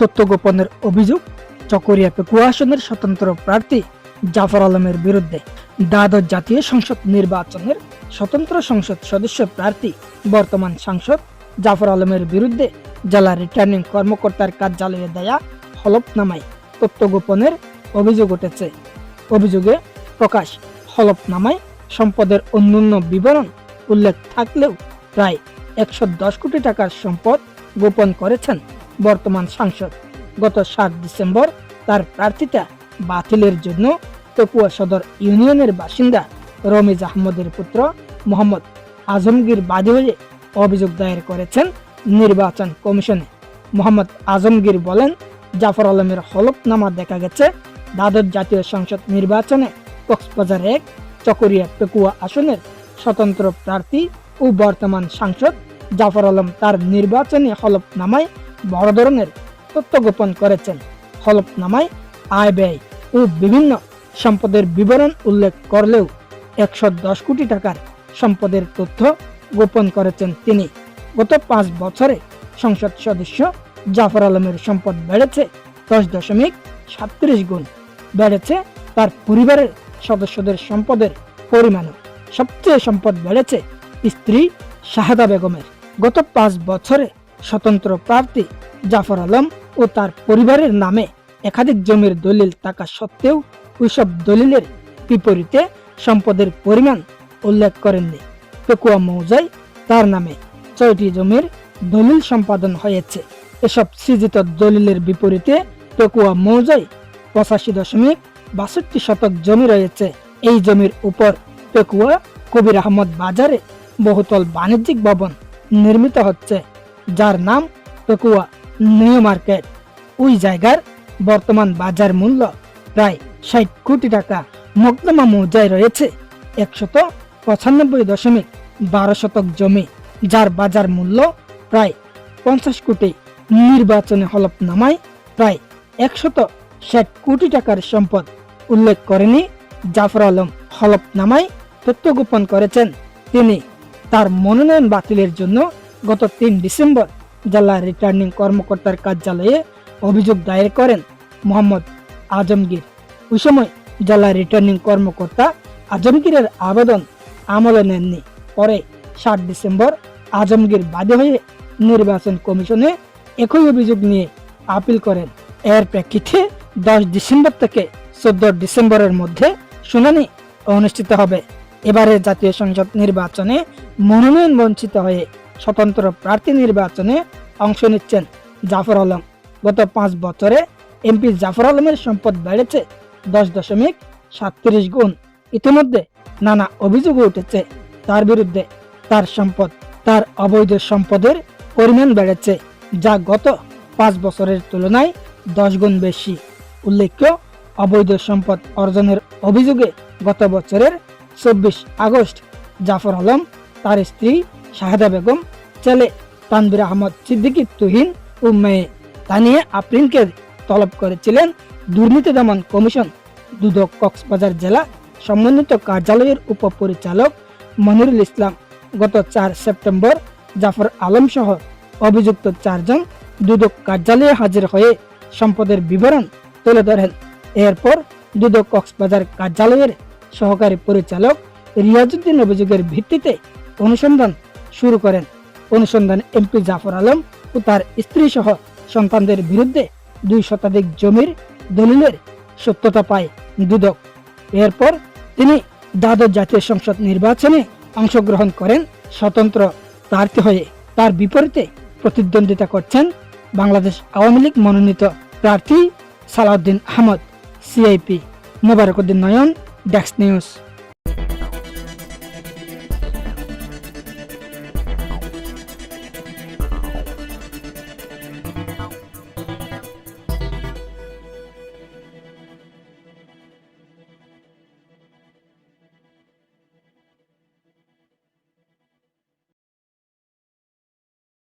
তথ্য গোপনের অভিযোগ, চকরিয়া পেকুয়া আসনের স্বতন্ত্র প্রার্থী জাফর আলমের বিরুদ্ধে দ্বাদশ জাতীয় সংসদ নির্বাচনের স্বতন্ত্র সংসদ সদস্য প্রার্থী, বর্তমান সাংসদ জাফর আলমের বিরুদ্ধে জেলা রিটার্নিং কর্মকর্তার কার্যালয়ে দেয়া হলফনামায় তথ্য গোপনের অভিযোগ উঠেছে। অভিযোগে প্রকাশ হলফনামায় সম্পদের অন্যান্য বিবরণ উল্লেখ থাকলেও প্রায় একশো দশ কোটি টাকার সম্পদ গোপন করেছেন বর্তমান সাংসদ। গত সাত ডিসেম্বর তার প্রার্থিতা বাতিলের জন্য তকুয়া সদর ইউনিয়নের বাসিন্দা রমিজ আহমদের পুত্র মোহাম্মদ আজমগীর বাদী হয়ে অভিযোগ দায়ের করেছেন নির্বাচন কমিশনে। মোহাম্মদ আজমগীর বলেন, জাফর আলমের হলফনামা দেখা গেছে। দ্বাদশ জাতীয় সংসদ নির্বাচনে কক্সবাজার এক, চকরিয়া পেকুয়া আসনের স্বতন্ত্র প্রার্থী ও বর্তমান সাংসদ জাফর আলম তার নির্বাচনী হলফনামায় বড় ধরনের তথ্য গোপন করেছেন। হলফনামায় আয় ব্যয় ও বিভিন্ন সম্পদের বিবরণ উল্লেখ করলেও একশো দশ কোটি টাকার সম্পদের তথ্য গোপন করেছেন তিনি। গত পাঁচ বছরে সংসদ সদস্য জাফর আলমের সম্পদ বেড়েছে দশ দশমিক সাতত্রিশ গুণ। বেড়েছে তার পরিবারের সদস্যদের সম্পদের পরিমাণও। সবচেয়ে সম্পদ বেড়েছে স্ত্রী শাহাদা বেগমের। গত পাঁচ বছরে স্বতন্ত্র প্রার্থী জাফর আলম ও তার পরিবারের নামে একাধিক জমির দলিল থাকা সত্ত্বেও ওইসব দলিলের বিপরীতে সম্পদের পরিমাণ উল্লেখ করেননি। পেকুয়া মৌজায় তার নামে ছয়টি জমির দলিল সম্পাদন হয়েছে। এসব সৃজিত দলিলের বিপরীতে পেকুয়া মৌজায় পঁচাশি দশমিক বাষট্টি শতক জমি রয়েছে। এই জমির উপর পেকুয়া কবির আহমদ বাজারে বহুতল বাণিজ্যিক ভবন নির্মিত হচ্ছে। যার নাম পেকুয়া নিউ মার্কেট। ওই জায়গার বর্তমান বাজার মূল্য প্রায় ষাট কোটি টাকা। মকদমা মৌজায় রয়েছে একশত পঁচানব্বই দশমিক বারো শতক জমি, যার বাজার মূল্য প্রায় পঞ্চাশ কোটি। নির্বাচনে হলফনামায় প্রায় একশত ষাট কোটি টাকার সম্পদ উল্লেখ করেনি জাফর আলম। হলফনামায় তথ্য গোপন করেছেন তিনি। তার মনোনয়ন বাতিলের জন্য গত তিন ডিসেম্বর জেলা রিটার্নিং কর্মকর্তার কার্যালয়ে অভিযোগ দায়ের করেন মোহাম্মদ আজমগীর। ওই সময় জেলা রিটার্নিং কর্মকর্তা আজমগীরের আবেদন আমলে নেননি। পরে সাত ডিসেম্বর আজমগীর বাদী হয়ে নির্বাচন কমিশনে একই অভিযোগ নিয়ে আপিল করেন। এর প্রেক্ষিতে দশ ডিসেম্বর থেকে চোদ্দ ডিসেম্বরের মধ্যে শুনানি অনুষ্ঠিত হবে। এবারে জাতীয় সংসদ নির্বাচনে মনোনয়ন বঞ্চিত হয়ে স্বতন্ত্র প্রার্থী নির্বাচনে অংশ নিচ্ছেন জাফর আলম। গত পাঁচ বছরে এমপি জাফর আলমের সম্পদ বেড়েছে দশ দশমিক সাতত্রিশ গুণ। ইতিমধ্যে নানা অভিযোগ উঠেছে তার বিরুদ্ধে। তার সম্পদ, তার অবৈধ সম্পদের পরিমাণ বেড়েছে, যা গত পাঁচ বছরের তুলনায় দশ গুণ বেশি। উল্লেখ্য, অবৈধ সম্পদ অর্জনের অভিযোগে গত বছরের চব্বিশ আগস্ট জাফর আলম তার স্ত্রী শাহাদা বেগম, ছেলে তানবির আহমদ সিদ্দিকী তুহিন ও মেয়ে তানিয়া আফরিনকে তলব করেছিলেন দুর্নীতি দমন কমিশন, দুদক কক্সবাজার জেলা সমন্বিত কার্যালয়ের উপপরিচালক মনিরুল ইসলাম। গত চার সেপ্টেম্বর জাফর আলম সহ অভিযুক্ত চারজন দুদক কার্যালয়ে হাজির হয়ে সম্পদের বিবরণ তুলে ধরেন। এরপর দুদক কক্সবাজার কার্যালয়ের সহকারী পরিচালক রিয়াজুদ্দিন অভিযোগের ভিত্তিতে অনুসন্ধান শুরু করেন। অনুসন্ধান এমপি জাফর আলম ও তার স্ত্রী সহ সন্তানদের বিরুদ্ধে দুই শতাধিক জমির দলিলের সত্যতা পায় দুদক। এরপর তিনি দ্বাদশ জাতীয় সংসদ নির্বাচনে অংশগ্রহণ করেন স্বতন্ত্র প্রার্থী হয়ে। তার বিপরীতে প্রতিদ্বন্দ্বিতা করছেন বাংলাদেশ আওয়ামী লীগ মনোনীত প্রার্থী Salahuddin Ahmed, CIP. Mobarakuddin Nayan desk news.